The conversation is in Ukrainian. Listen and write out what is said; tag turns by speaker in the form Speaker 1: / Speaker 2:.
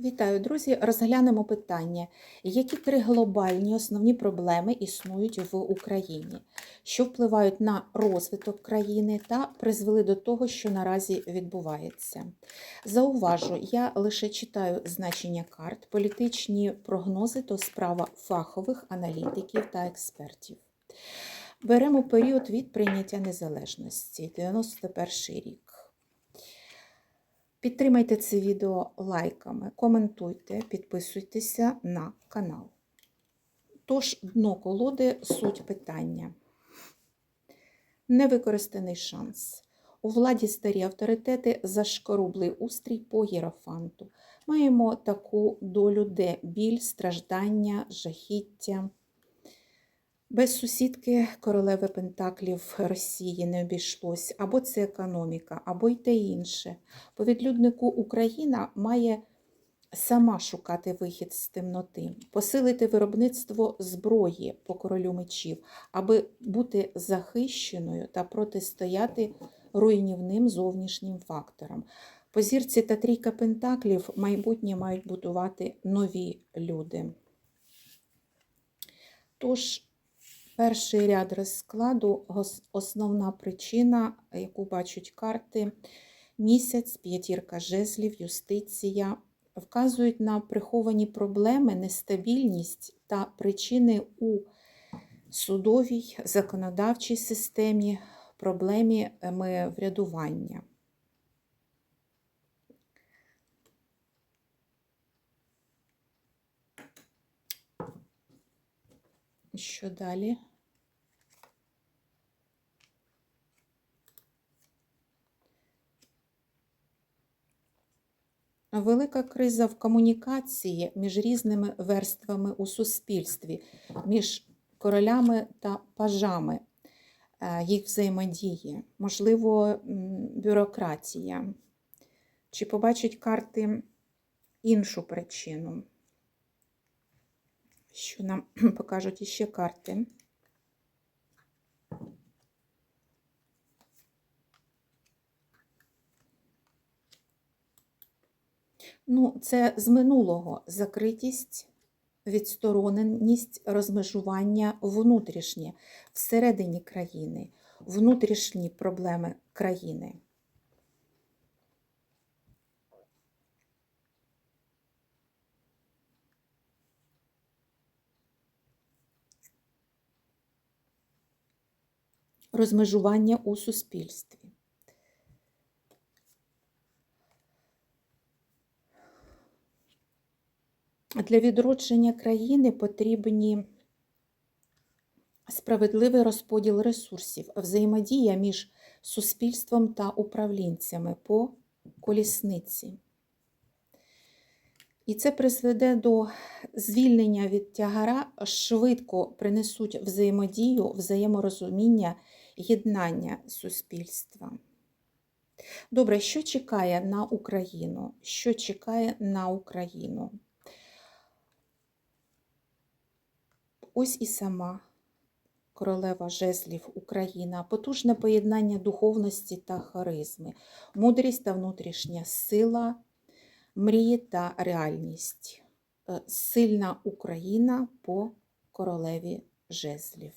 Speaker 1: Вітаю, друзі! Розглянемо питання, які три глобальні основні проблеми існують в Україні, що впливають на розвиток країни та призвели до того, що наразі відбувається. Зауважу, я лише читаю значення карт, політичні прогнози то справа фахових аналітиків та експертів. Беремо період від прийняття незалежності 91 рік. Підтримайте це відео лайками, коментуйте, підписуйтеся на канал. Тож, дно колоди суть питання. Невикористаний шанс. У владі старі авторитети зашкорублий устрій по єрофанту. Маємо таку долю, де біль, страждання, жахіття. Без сусідки королеви Пентаклів Росії не обійшлось, або це економіка, або й те інше. По відлюднику Україна має сама шукати вихід з темноти, посилити виробництво зброї по королю мечів, аби бути захищеною та протистояти руйнівним зовнішнім факторам. По зірці та трійка Пентаклів майбутнє мають будувати нові люди. Тож, Перший ряд розкладу основна причина, яку бачать карти, місяць, п'ятірка жезлів, юстиція, вказують на приховані проблеми, нестабільність та причини у судовій законодавчій системі, проблемі врядування. Що далі? Велика криза в комунікації між різними верствами у суспільстві, між королями та пажами, їх взаємодії, можливо, бюрократія. Чи побачать карти іншу причину? Що нам покажуть іще карти. Ну, це з минулого закритість, відстороненість, розмежування внутрішнє всередині країни, внутрішні проблеми країни. Розмежування у суспільстві. Для відродження країни потрібні справедливий розподіл ресурсів, взаємодія між суспільством та управлінцями по колісниці. І це призведе до звільнення від тягара, швидко принесуть взаємодію, взаєморозуміння єднання суспільства. Добре, що чекає на Україну? Що чекає на Україну? Ось і сама королева жезлів Україна, потужне поєднання духовності та харизми, мудрість та внутрішня сила, мрії та реальність. Е, сильна Україна по королеві жезлів.